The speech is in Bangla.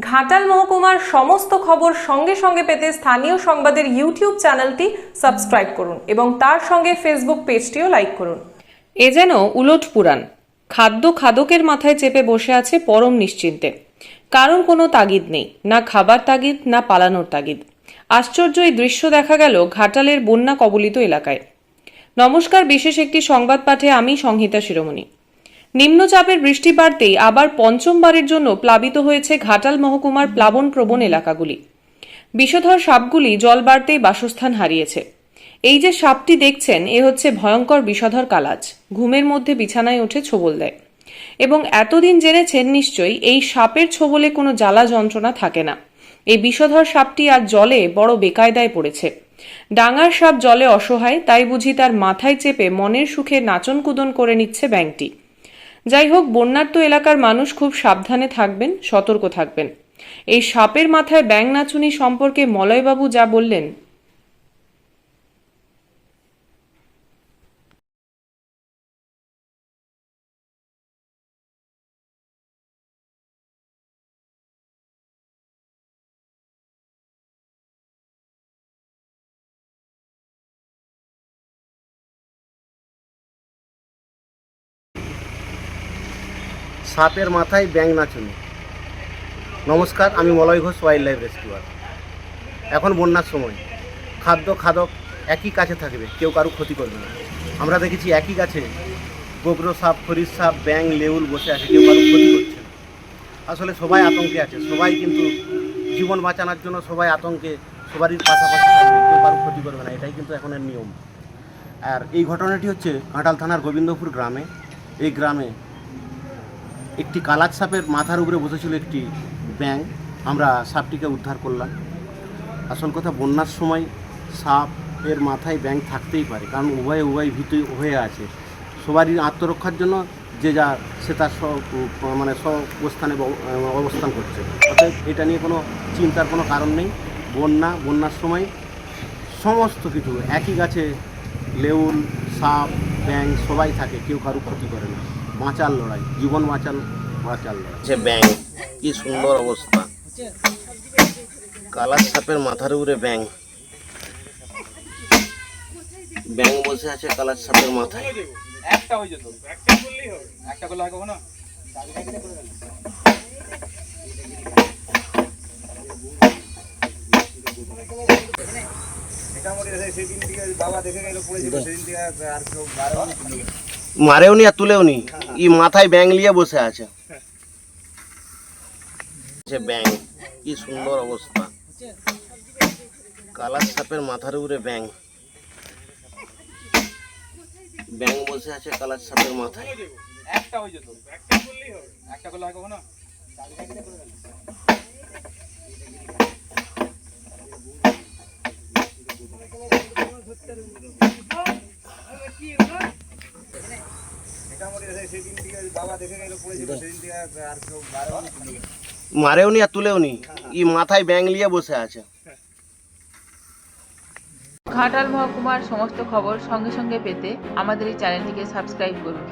ঘাটাল মহকুমার সমস্ত খবর সঙ্গে সঙ্গে পেতে স্থানীয় সংবাদের ইউটিউব চ্যানেলটি সাবস্ক্রাইব করুন এবং তার সঙ্গে ফেসবুক পেজটিও লাইক করুন। এ যেন উলট পুরাণ। খাদ্য খাদকের মাথায় চেপে বসে আছে পরম নিশ্চিন্তে। কারণ কোনো তাগিদ নেই, না খাবার তাগিদ, না পালানোর তাগিদ। আশ্চর্য এই দৃশ্য দেখা গেল ঘাটালের বন্যা কবলিত এলাকায়। নমস্কার, বিশেষ একটি সংবাদ পাঠে আমি সংহিতা শিরোমণি। নিম্নচাপের বৃষ্টি বাড়তেই আবার পঞ্চমবারের জন্য প্লাবিত হয়েছে ঘাটাল মহকুমার প্লাবন প্রবণ এলাকাগুলি। বিষধর সাপগুলি জল বাড়তেই বাসস্থান হারিয়েছে। এই যে সাপটি দেখছেন, এ হচ্ছে ভয়ঙ্কর বিষধর কালাজ। ঘুমের মধ্যে বিছানায় উঠে ছোবল দেয়। এবং এতদিন জেনেছেন নিশ্চয়ই, এই সাপের ছোবলে কোনো জ্বালা যন্ত্রণা থাকে না। এই বিষধর সাপটি আর জলে বড় বেকায়দায় পড়েছে। ডাঙার সাপ জলে অসহায়, তাই বুঝি তার মাথায় চেপে মনের সুখে নাচন কুদন করে নিচ্ছে ব্যাংকটি। যাই হোক, বন্যার্ত এলাকার মানুষ খুব সাবধানে থাকবেন, সতর্ক থাকবেন। এই সাপের মাথায় ব্যাং নাচুনি সম্পর্কে মলয়বাবু যা বললেন সাপের মাথায় ব্যাং নাচুনি। নমস্কার, আমি Malay Ghosh wild life rescuer এখন বন্যার সময়। খাদ্য, খাদক একই কাছে থাকবে, কেউ কারও ক্ষতি করবে না। আমরা দেখেছি একই গাছে গোবর সাপ খরির সাপ ব্যাং লেউল বসে আছে, কেউ কারও ক্ষতি করছে না। আসলে সবাই আতঙ্কে আছে, সবাই কিন্তু জীবন বাঁচানোর জন্য সবাই আতঙ্কে, সবারই পাশাপাশি থাকবে, কেউ কারও ক্ষতি করবে না, এটাই কিন্তু এখনের নিয়ম। আর এই ঘটনাটি হচ্ছে ঘাটাল থানার গোবিন্দপুর গ্রামে। এই গ্রামে একটি কালাচ সাপের মাথার উপরে বসেছিল একটি ব্যাং আমরা সাপটিকে উদ্ধার করলাম। আসল কথা, বন্যার সময় সাপের মাথায় ব্যাং থাকতেই পারে, কারণ উভয়ে উভয় ভীত হয়ে আছে। সবারই আত্মরক্ষার জন্য যে যা সে তার মানে স্ব অবস্থানে অবস্থান করছে। অতএব এটা নিয়ে কোনো চিন্তার কোনো কারণ নেই। বন্যা, বন্যার সময় সমস্ত কিছু, একই গাছে লেউল, সাপ ব্যাং সবাই থাকে, কেউ কারও ক্ষতি করে না। বাঁচার লড়াই জীবন বাঁচাল বাঁচার লড়াই। যে ব্যাং কি সুন্দর অবস্থা। কালার সাপের মাথার উপরে ব্যাং ব্যাং বসে আছে কালার সাপের মাথায়। একটা হয়ে যেত। একটা করলেই হবে। একটা করলে হয় কখনো? মোটামুটি সেদিন থেকে বাবা দেখে গেল পড়েছিল সেদিন থেকে আর কেউ বারো মারেও নি আর তুলেও নি ই মাথায় ব্যাং নিয়ে বসে আছে। ব্যাং কি সুন্দর অবস্থা। কালার সাপের মাথার উপরে ব্যাং ব্যাং বসে আছে কালার সাপের মাথায়। একটা হয়ে যেত একটা করলেই হবে। একটা করলে হয় কখনো মারেও নি আর তুলেও নি। ই মাথায় ব্যাং নিয়ে বসে আছে। ঘাটাল মহকুমার সমস্ত খবর সঙ্গে সঙ্গে পেতে আমাদের এই চ্যানেলটিকে সাবস্ক্রাইব করুন।